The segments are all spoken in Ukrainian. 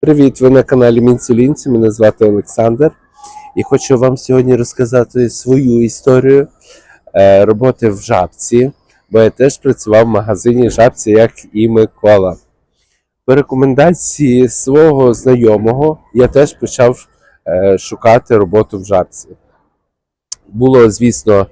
Привіт, ви на каналі Мінцелінці. Мене звати Олександр. І хочу вам сьогодні розказати свою історію е, роботи в жабці, бо я теж працював в магазині жабці, як і Микола. По рекомендації свого знайомого я теж почав е, шукати роботу в жабці. Було, звісно,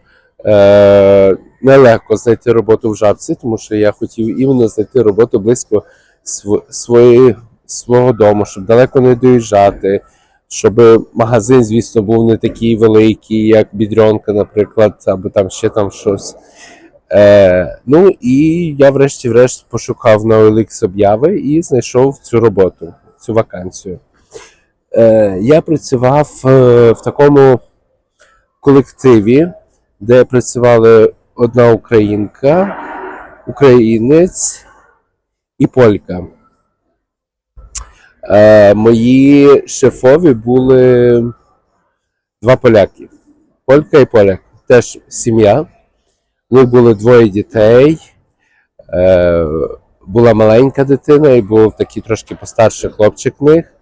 е, нелегко знайти роботу в жабці, тому що я хотів іменно знайти роботу близько св- своєї свого дому, щоб далеко не доїжджати, щоб магазин, звісно, був не такий великий, як Бідрьонка, наприклад, або там ще там щось. Е, ну і я врешті-решт пошукав на OLX обяви і знайшов цю роботу, цю вакансію. Е, я працював е, в такому колективі, де працювали одна українка, українець і полька. Е, мої шефові були два поляки. Полька і поляк. Теж сім'я. У них було двоє дітей. Е, була маленька дитина і був такий трошки постарший хлопчик в них.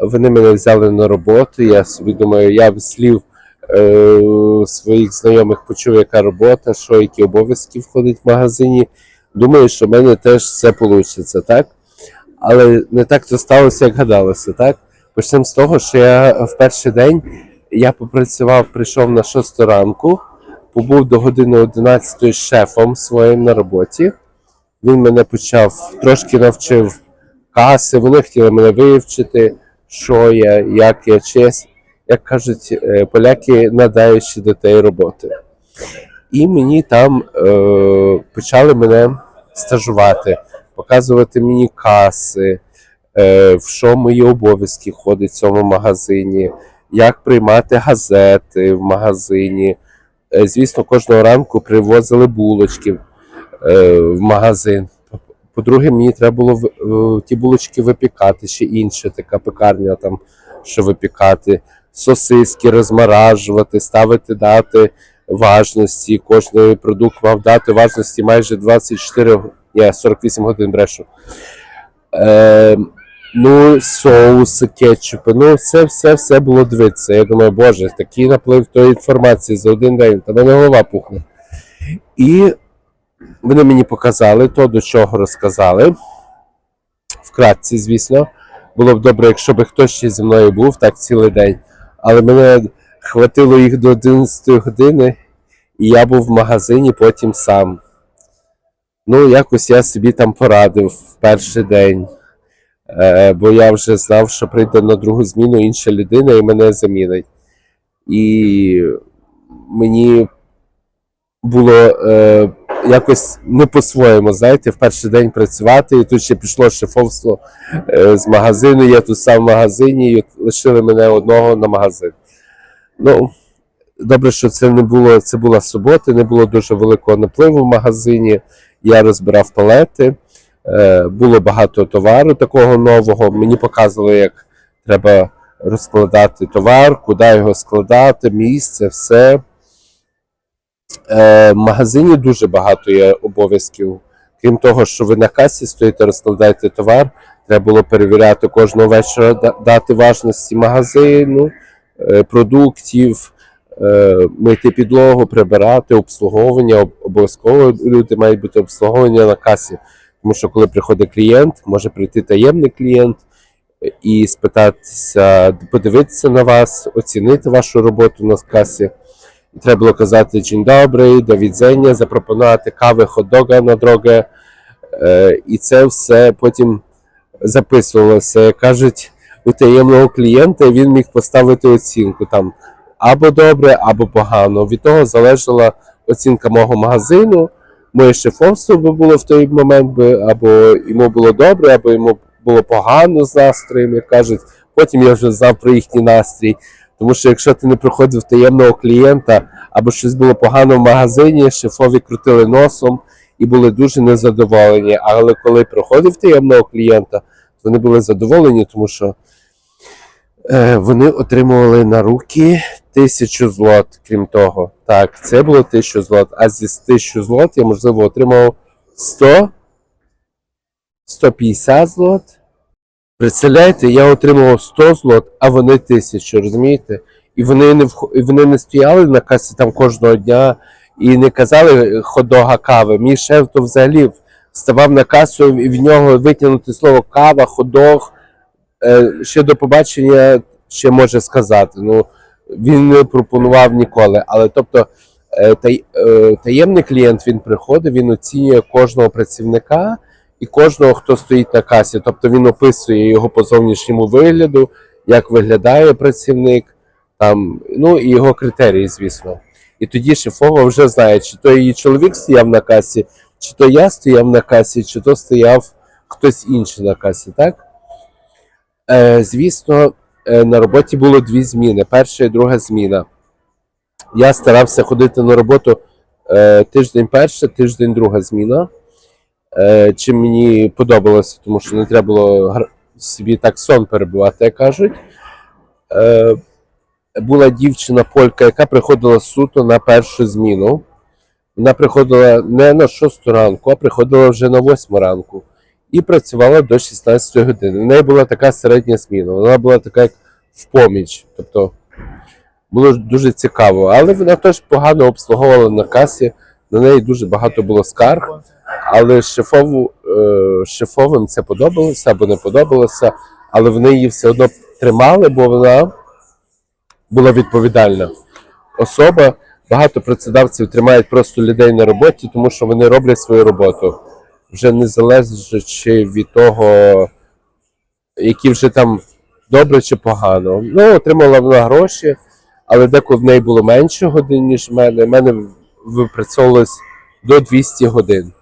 Вони мене взяли на роботу. Я собі думаю, я з слів е, своїх знайомих почув, яка робота, що які обов'язки входить в магазині. Думаю, що в мене теж все вийде, так? Але не так то сталося, як гадалося, так? Почнемо з того, що я в перший день я попрацював, прийшов на 6 ранку, побув до години 11 з шефом своїм на роботі. Він мене почав трошки навчив каси, вони хотіли мене вивчити, що я, як я, честь, як кажуть е, поляки, надаючи до тієї роботи. І мені там е, почали мене стажувати показувати мені каси, е, в що мої обов'язки ходять в цьому магазині, як приймати газети в магазині. Е, Звісно, кожного ранку привозили булочки е, в магазин. По-друге, мені треба було ті булочки випікати, ще інша така пекарня, там, що випікати, сосиски розморажувати, ставити дати важності. Кожний продукт мав дати важності майже 24 г- я 48 годин брешу. Е, ну, соуси, кетчупи, ну, все, все, все було дивитися. Я думаю, боже, такий наплив тої інформації за один день, та мене голова пухне. І вони мені показали то, до чого розказали. Вкратці, звісно. Було б добре, якщо б хтось ще зі мною був так цілий день. Але мене хватило їх до 11 години, і я був в магазині потім сам. Ну, якось я собі там порадив в перший день, е, бо я вже знав, що прийде на другу зміну інша людина і мене замінить. І мені було е, якось не по-своєму, знаєте, в перший день працювати, і тут ще пішло шефовство е, з магазину. Я тут сам в магазині, і лишили мене одного на магазин. Ну, добре, що це не було, це була субота, не було дуже великого напливу в магазині. Я розбирав палети, е, було багато товару такого нового. Мені показували, як треба розкладати товар, куди його складати, місце, все. Е, в магазині дуже багато є обов'язків. Крім того, що ви на касі стоїте, розкладаєте товар, треба було перевіряти кожного вечора дати важності магазину, е, продуктів, мити підлогу, прибирати, обслуговування. Обов'язково люди мають бути обслуговування на касі. Тому що коли приходить клієнт, може прийти таємний клієнт е, і спитатися, подивитися на вас, оцінити вашу роботу на касі. Треба було казати «Dzień dobry», «До відзення», запропонувати кави, хот-дога на дорогу. Е, І це все потім записувалося. Кажуть, у таємного клієнта він міг поставити оцінку там або добре, або погано. Від того залежала оцінка мого магазину. Моє шефовство би було в той момент, або йому було добре, або йому було погано з настроєм, як кажуть. Потім я вже знав про їхній настрій. Тому що якщо ти не приходив таємного клієнта, або щось було погано в магазині, шефові крутили носом і були дуже незадоволені. Але коли приходив таємного клієнта, вони були задоволені, тому що вони отримували на руки тисячу злот, крім того. Так, це було тисячу злот. А зі тисячу злот я, можливо, отримав 100, 150 злот. Представляєте, я отримував 100 злот, а вони 1000, розумієте? І вони не вх- і вони не стояли на касі там кожного дня і не казали ходога кави. Мій шеф то взагалі ставав на касу і в нього витягнути слово кава, ходог. Е, ще до побачення ще може сказати. Ну, він не пропонував ніколи. Але тобто е, е, таємний клієнт він приходить, він оцінює кожного працівника і кожного, хто стоїть на касі. Тобто він описує його по зовнішньому вигляду, як виглядає працівник, там, ну і його критерії, звісно. І тоді шефова вже знає, чи то її чоловік стояв на касі, чи то я стояв на касі, чи то стояв хтось інший на касі, так? Е, звісно, е, на роботі було дві зміни: перша і друга зміна. Я старався ходити на роботу е, тиждень перша, тиждень друга зміна. Чим мені подобалося, тому що не треба було собі так сон перебувати, як кажуть. Була дівчина полька, яка приходила суто на першу зміну. Вона приходила не на 6 ранку, а приходила вже на 8 ранку і працювала до 16 години. В неї була така середня зміна. Вона була така, як в поміч. Тобто було дуже цікаво. Але вона теж погано обслуговувала на касі. На неї дуже багато було скарг. Але шефову, е, шефовим це подобалося або не подобалося, але вони її все одно тримали, бо вона була відповідальна особа. Багато працедавців тримають просто людей на роботі, тому що вони роблять свою роботу, вже не залежачи від того, які вже там добре чи погано. Ну, отримала вона гроші, але деколи в неї було менше годин, ніж в мене. У мене випрацьовувалось до 200 годин.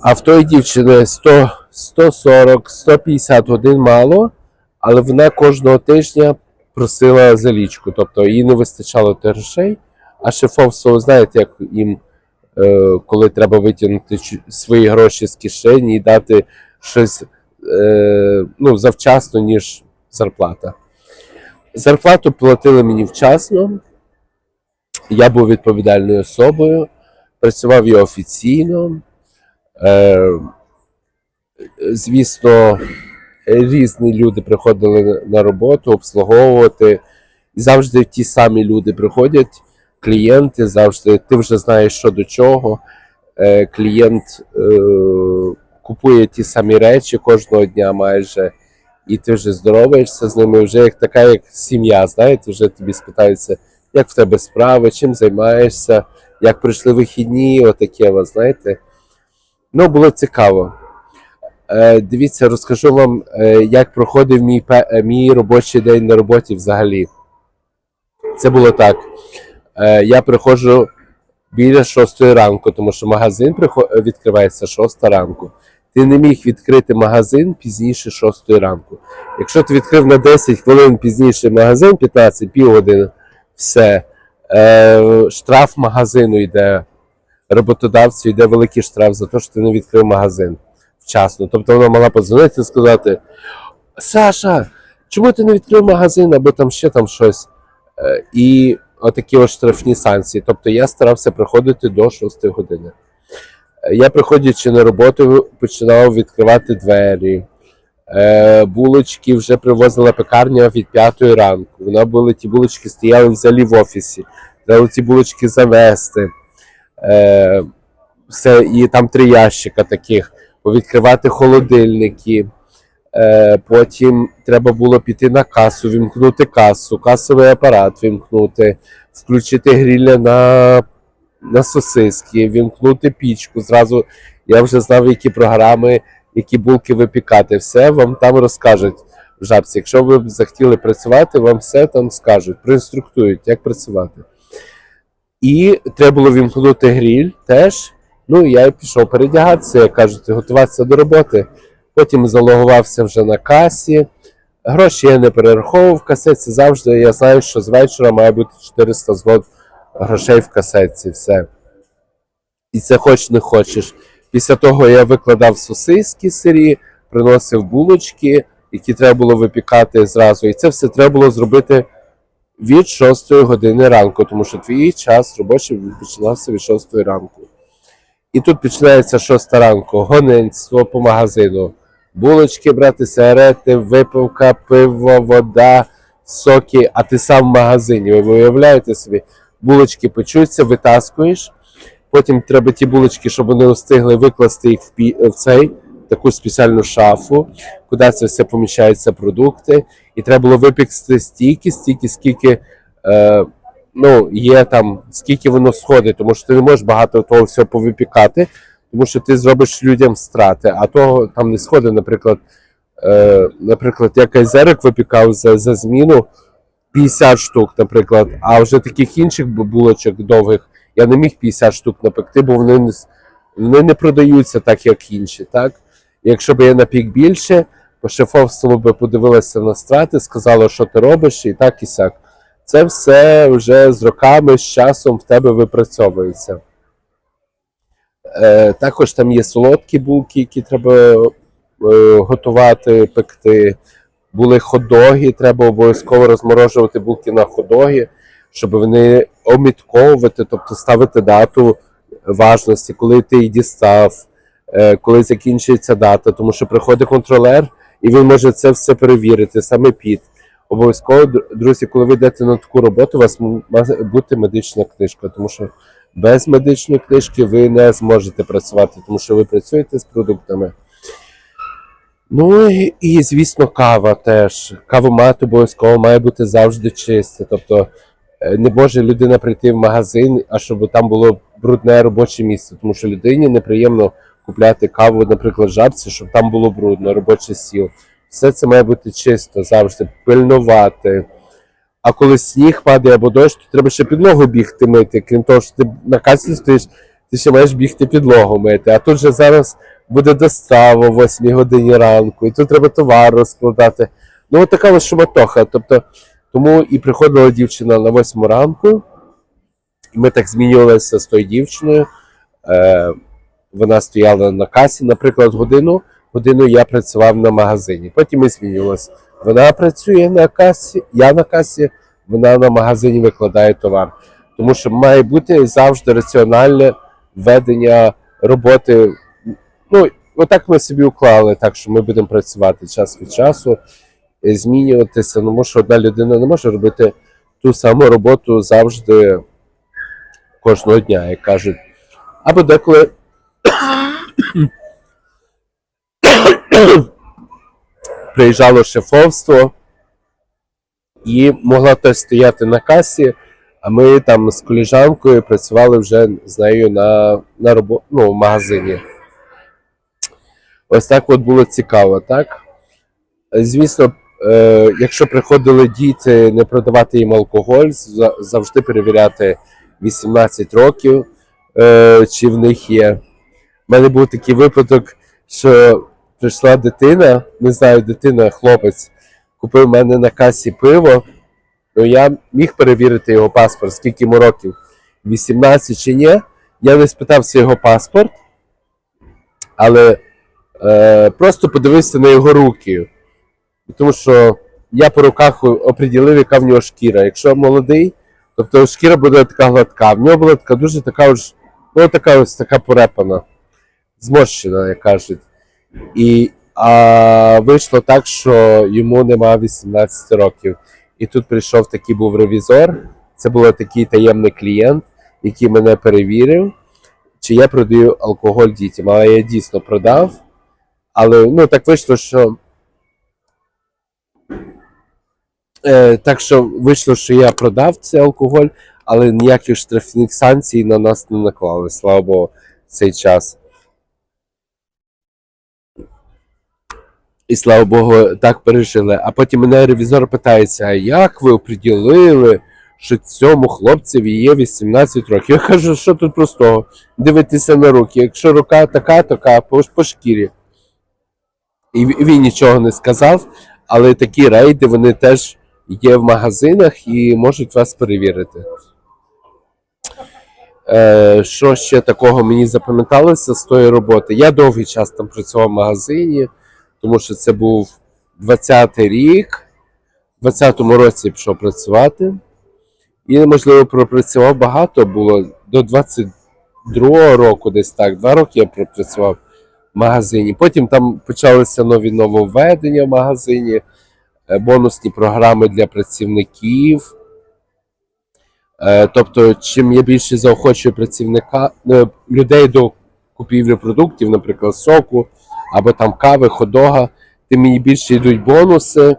А в тої дівчини 100, 140, 150 годин мало, але вона кожного тижня просила залічку, тобто їй не вистачало грошей, а шефовство, знаєте, як їм, коли треба витягнути свої гроші з кишені і дати щось е, ну, завчасно, ніж зарплата. Зарплату платили мені вчасно, я був відповідальною особою, працював я офіційно. Е, звісно, різні люди приходили на роботу обслуговувати. І завжди ті самі люди приходять, клієнти завжди, ти вже знаєш, що до чого. Е, клієнт е, купує ті самі речі кожного дня майже, і ти вже здороваєшся з ними, вже як така, як сім'я, знаєте, вже тобі спитаються, як в тебе справи, чим займаєшся, як пройшли вихідні, отаке, от, знаєте. Ну, було цікаво. Е, дивіться, розкажу вам, як проходив мій, мій робочий день на роботі взагалі. Це було так. Е, я приходжу біля 6 ранку, тому що магазин відкривається 6 ранку. Ти не міг відкрити магазин пізніше 6 ранку. Якщо ти відкрив на 10 хвилин пізніше магазин, 15, півгодини, все. Е, штраф магазину йде, роботодавцю йде великий штраф за те, що ти не відкрив магазин вчасно. Тобто вона мала подзвонити і сказати: Саша, чому ти не відкрив магазин або там ще там щось? Е, І отакі ось штрафні санкції. Тобто я старався приходити до 6 години. Я, приходячи на роботу, починав відкривати двері. Е, булочки вже привозила пекарня від 5 ранку. Вона були, ті булочки стояли взагалі в офісі. Треба ці булочки завести. Е, все, і там три ящика таких, повідкривати холодильники. Е, потім треба було піти на касу, вімкнути касу, касовий апарат вімкнути, включити грілля на, на сосиски, вімкнути пічку. Зразу я вже знав, які програми, які булки випікати. Все вам там розкажуть в жабці. Якщо ви б захотіли працювати, вам все там скажуть, проінструктують, як працювати. І треба було вімкнути гріль теж. Ну, я пішов передягатися, кажуть, готуватися до роботи. Потім залогувався вже на касі. Гроші я не перераховував в касеті. Завжди я знаю, що з вечора має бути 400 злот грошей в касетці. Все. І це хоч не хочеш. Після того я викладав сосиски сирі, приносив булочки, які треба було випікати зразу. І це все треба було зробити від 6 години ранку, тому що твій час робочий починався від 6 ранку. І тут починається 6 ранку, гоненство по магазину, булочки брати, сигарети, випивка, пиво, вода, соки, а ти сам в магазині. Ви уявляєте собі, булочки печуться, витаскуєш. Потім треба ті булочки, щоб вони встигли викласти їх в, пі... в цей таку спеціальну шафу, куди це все поміщаються продукти. І треба було випікти стільки, стільки, скільки е, ну, є там, скільки воно сходить, тому що ти не можеш багато того всього повипікати, тому що ти зробиш людям страти, а того там не сходить, наприклад. Е, наприклад, я кайзерик випікав за, за зміну 50 штук, наприклад, а вже таких інших булочок довгих я не міг 50 штук напекти, бо вони не, вони не продаються так, як інші. Так? Якщо б я напік більше, то шефовство би подивилося на страти, сказало, що ти робиш, і так і сяк. Це все вже з роками, з часом в тебе випрацьовується. Е, також там є солодкі булки, які треба е, готувати, пекти. Були ходоги, треба обов'язково розморожувати булки на ходоги, щоб вони омітковувати, тобто ставити дату важності, коли ти її дістав, е, коли закінчується дата, тому що приходить контролер і він може це все перевірити, саме під. Обов'язково, друзі, коли ви йдете на таку роботу, у вас має бути медична книжка, тому що без медичної книжки ви не зможете працювати, тому що ви працюєте з продуктами. Ну і, звісно, кава теж. Кавомат обов'язково має бути завжди чисте. Тобто е, не може людина прийти в магазин, а щоб там було брудне робоче місце, тому що людині неприємно купляти каву, наприклад, жабці, щоб там було брудно, робочий стіл. Все це має бути чисто, завжди пильнувати. А коли сніг падає або дощ, то треба ще підлогу бігти мити. Крім того, що ти на касі стоїш, ти ще маєш бігти підлогу мити. А тут же зараз буде достава о 8 годині ранку, і тут треба товар розкладати. Ну, от така ось шуматоха. Тобто, тому і приходила дівчина на 8 ранку, і ми так змінювалися з тою дівчиною. Е, вона стояла на касі, наприклад, годину. Годину я працював на магазині. Потім ми змінювалися. Вона працює на касі, я на касі, вона на магазині викладає товар. Тому що має бути завжди раціональне ведення роботи. Ну, отак ми собі уклали, так що ми будемо працювати час від часу, е, змінюватися. Тому що одна людина не може робити ту саму роботу завжди кожного дня, як кажуть. Або деколи приїжджало шефовство і могла теж стояти на касі, а ми там з коліжанкою працювали вже з нею на, на робо... ну, в магазині. Ось так от було цікаво, так? Звісно, е, якщо приходили діти, не продавати їм алкоголь, завжди перевіряти 18 років, е, чи в них є. У мене був такий випадок, що прийшла дитина, не знаю, дитина, хлопець, купив в мене на касі пиво. Ну, я міг перевірити його паспорт, скільки йому років, 18 чи ні. Я не спитався його паспорт, але е, просто подивився на його руки. Тому що я по руках оприділив, яка в нього шкіра. Якщо молодий, тобто шкіра буде така гладка. В нього була така дуже така ось, ну, така ось така порепана, зморщена, як кажуть. І а, вийшло так, що йому нема 18 років. І тут прийшов такий був ревізор. Це був такий таємний клієнт, який мене перевірив, чи я продаю алкоголь дітям. Але я дійсно продав. Але ну, так вийшло, що. Е, так що вийшло, що я продав цей алкоголь, але ніяких штрафних санкцій на нас не наклали, слава Богу, цей час. І слава Богу, так пережили. А потім мене ревізор питається: а як ви оприділили, що цьому хлопцеві є 18 років? Я кажу, що тут простого? Дивитися на руки. Якщо рука така, така по, по шкірі. І він нічого не сказав, але такі рейди вони теж є в магазинах і можуть вас перевірити. Е, що ще такого мені запам'яталося з тої роботи? Я довгий час там працював в магазині, тому що це був 20-й рік. В 20-му році пішов працювати. І, можливо, пропрацював багато було до 22-го року, десь так. Два роки я пропрацював. в магазині. Потім там почалися нові нововведення в магазині, е, бонусні програми для працівників. Е, Тобто, чим я більше заохочую працівника е, людей до купівлі продуктів, наприклад, соку або там кави, ходога, тим мені більше йдуть бонуси,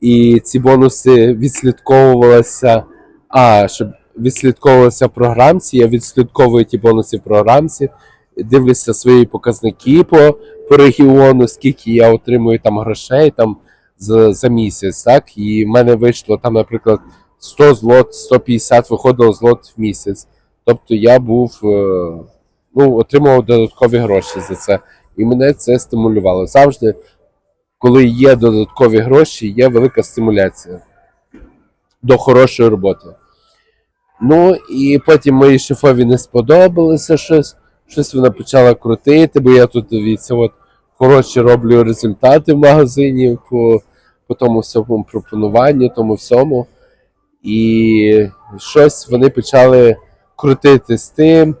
і ці бонуси відслідковувалися. А, щоб відслідковувалися в програмці, я відслідковую ті бонуси в програмці, дивлюся свої показники по, по регіону, скільки я отримую там грошей там за, за місяць. Так? І в мене вийшло там, наприклад, 100 злот, 150 виходило злот в місяць. Тобто я був, е, ну, отримував додаткові гроші за це. І мене це стимулювало. Завжди, коли є додаткові гроші, є велика стимуляція до хорошої роботи. Ну і потім моїй шефові не сподобалося щось. Щось вона почала крутити, бо я тут дивіться, от коротше роблю результати в магазині по, по тому всьому пропонуванню, тому всьому. І щось вони почали крутити з тим,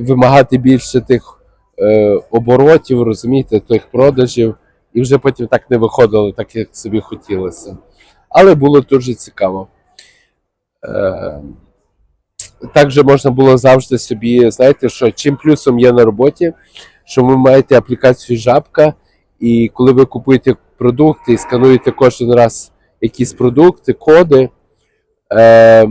вимагати більше тих е, оборотів, розумієте, тих продажів, і вже потім так не виходило, так як собі хотілося. Але було дуже цікаво. Е, також можна було завжди собі, знаєте, що чим плюсом є на роботі, що ви маєте аплікацію Жабка, і коли ви купуєте продукти і скануєте кожен раз якісь продукти, коди, е, е,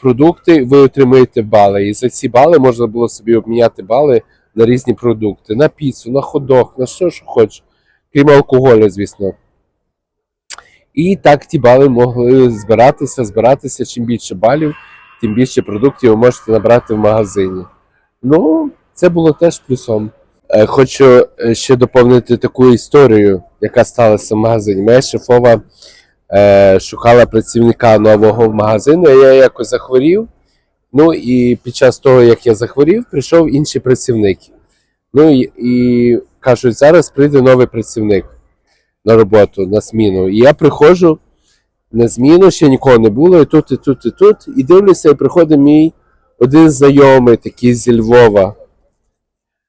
продукти, ви отримуєте бали. І за ці бали можна було собі обміняти бали на різні продукти: на піцу, на ходок, на що що хочеш, крім алкоголю, звісно. І так ті бали могли збиратися, збиратися. Чим більше балів, тим більше продуктів ви можете набрати в магазині. Ну, це було теж плюсом. Е, Хочу е, ще доповнити таку історію, яка сталася в магазині. Моя шефова е, шукала працівника нового в магазину, я якось захворів. Ну і під час того, як я захворів, прийшов інший працівник. Ну і, і кажуть, зараз прийде новий працівник на роботу, на зміну. І я приходжу на зміну, ще нікого не було, і тут, і тут, і тут. І дивлюся, і приходить мій один знайомий, такий зі Львова.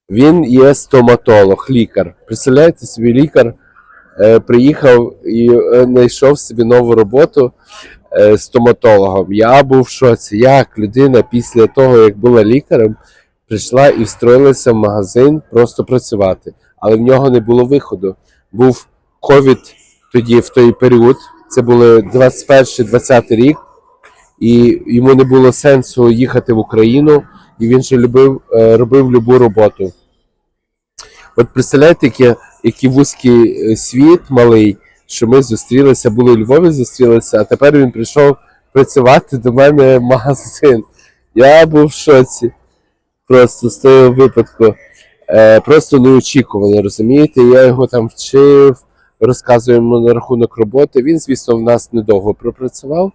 Він є стоматолог, лікар. Представляєте собі, лікар е, приїхав і е, знайшов собі нову роботу стоматологом. Я був в шоці. Як людина після того, як була лікарем, прийшла і встроїлася в магазин просто працювати. Але в нього не було виходу. Був ковід тоді, в той період. Це були 21-20 рік, і йому не було сенсу їхати в Україну, і він же любив, е, робив любу роботу. От представляєте, який, який вузький е, світ малий, що ми зустрілися, були у Львові, зустрілися, а тепер він прийшов працювати до мене в магазин. Я був в шоці просто з того випадку. Е, просто неочікувано, розумієте? Я його там вчив, розказую йому на рахунок роботи. Він, звісно, в нас недовго пропрацював.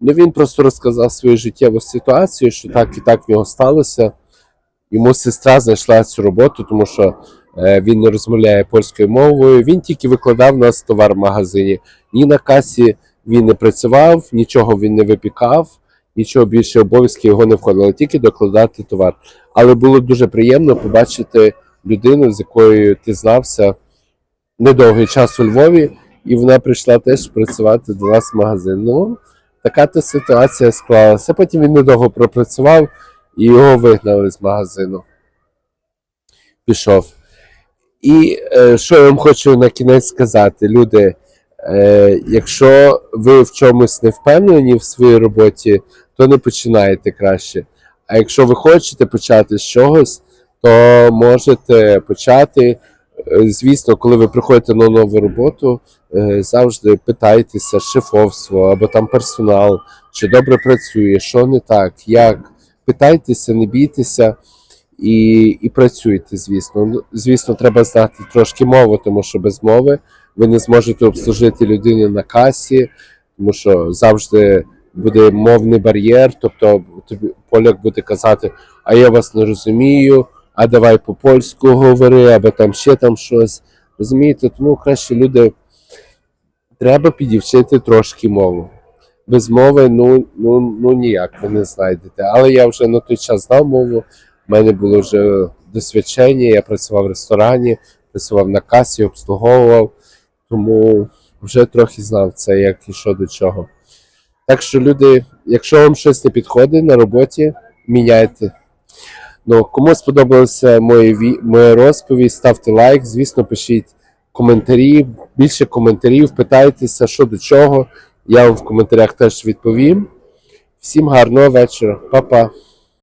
Ну він просто розказав свою життєву ситуацію, що так і так в нього сталося. Йому сестра знайшла цю роботу, тому що він не розмовляє польською мовою. Він тільки викладав нас товар в магазині. Ні на касі він не працював, нічого він не випікав, нічого більше обов'язки його не входило, тільки докладати товар. Але було дуже приємно побачити людину, з якою ти знався недовгий час у Львові, і вона прийшла теж працювати до нас в магазин. Ну, така то ситуація склалася. Потім він недовго пропрацював і його вигнали з магазину. Пішов. І е, що я вам хочу на кінець сказати, люди, е, якщо ви в чомусь не впевнені в своїй роботі, то не починайте краще. А якщо ви хочете почати з чогось, то можете почати. Е, Звісно, коли ви приходите на нову роботу, е, завжди питайтеся шефовство або там персонал, чи добре працює, що не так, як. Питайтеся, не бійтеся і, і працюйте, звісно. Ну, Звісно, треба знати трошки мову, тому що без мови ви не зможете обслужити людину на касі, тому що завжди буде мовний бар'єр, тобто тобі поляк буде казати, а я вас не розумію, а давай по-польську говори, або там ще там щось. Розумієте, тому краще люди треба підівчити трошки мову. Без мови ну, ну, ну ніяк ви не знайдете. Але я вже на той час знав мову, в мене було вже досвідчення. Я працював в ресторані, працював на касі, обслуговував, тому вже трохи знав це, як і що до чого. Так що, люди, якщо вам щось не підходить на роботі, міняйте. Ну, кому сподобалося моє, моя розповідь, ставте лайк, звісно, пишіть коментарі, більше коментарів, питайтеся, що до чого. Я вам в коментарях теж відповім. Всім гарного вечора. Па-па.